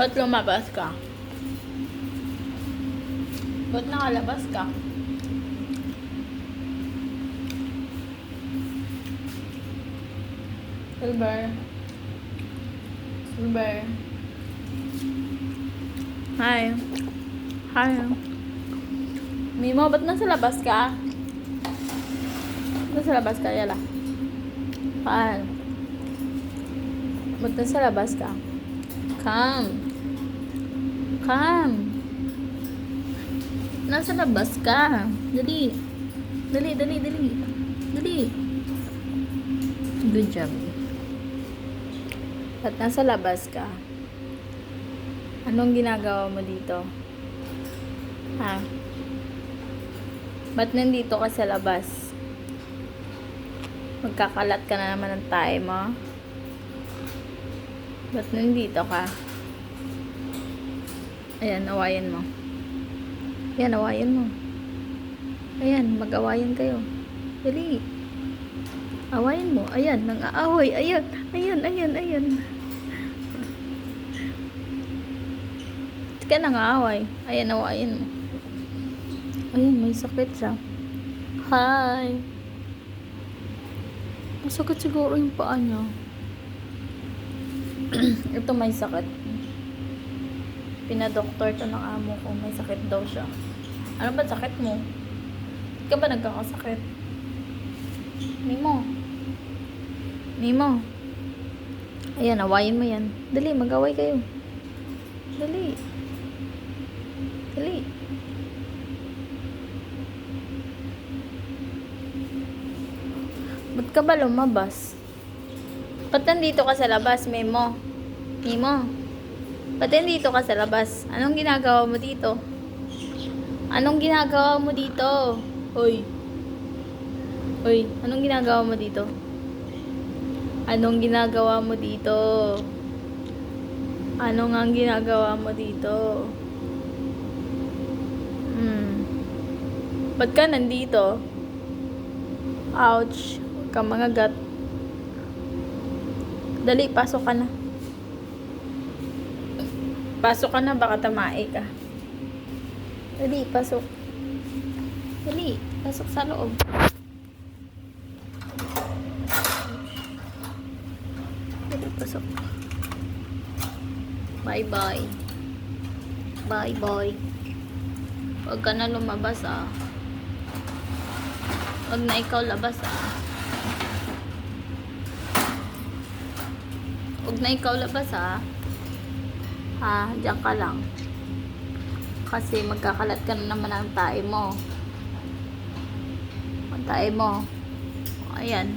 Ba't lumabas ka? Ba't nakalabas ka? Silver. Silver. Hi. Hi. Mimo, ba't nasa labas ka? Nasa labas ka, Yala? Paan? Ba't nasa labas ka? Come. Come. Nasa labas ka. Dali. Dali, dali, dali. Dali. Good job. Ba't nasa labas ka? Anong ginagawa mo dito? Ha? Ba't nandito ka sa labas? Magkakalat ka na naman ng tayo mo? Ba't nandito ka? Ayan, awayan mo. Ayan, awayan mo. Ayan, mag-awayan kayo. Dali. Awayan mo. Ayan, nang aaway. Ayan, ayan, ayan, ayan. Ka nang aaway? Ayan, awayan mo. Ayan, may sakit siya. Hi. Masakit siguro yung paa niya. Ito may sakit. Pinadoktor to ng amo ko. May sakit daw siya. Ano ba sakit mo? Ba't ka ba nagkakasakit? Nemo. Nemo. Ayan, awayin mo yan. Dali, mag-away kayo. Dali. Dali. Ba't ka ba lumabas? Ba't nandito ka sa labas, Memo? Memo? Ba't nandito ka sa labas? Anong ginagawa mo dito? Anong ginagawa mo dito? Hoy. Hoy, anong ginagawa mo dito? Anong ginagawa mo dito? Ano nga ang ginagawa mo dito? Hmm. Ba't ka nandito? Ouch. Huwag ka mga gat. Dali, pasok ka na. Pasok ka na, baka tamae ka. Dali, pasok. Dali, pasok sa loob. Dali, pasok. Bye-bye. Bye-bye. Huwag ka na lumabas ah. Huwag na ikaw labas ah. Huwag na ikaw labas ah. Ha, diyan ka lang. Kasi magkakalat ka na naman ang tae mo. Ang tae mo. Ayan.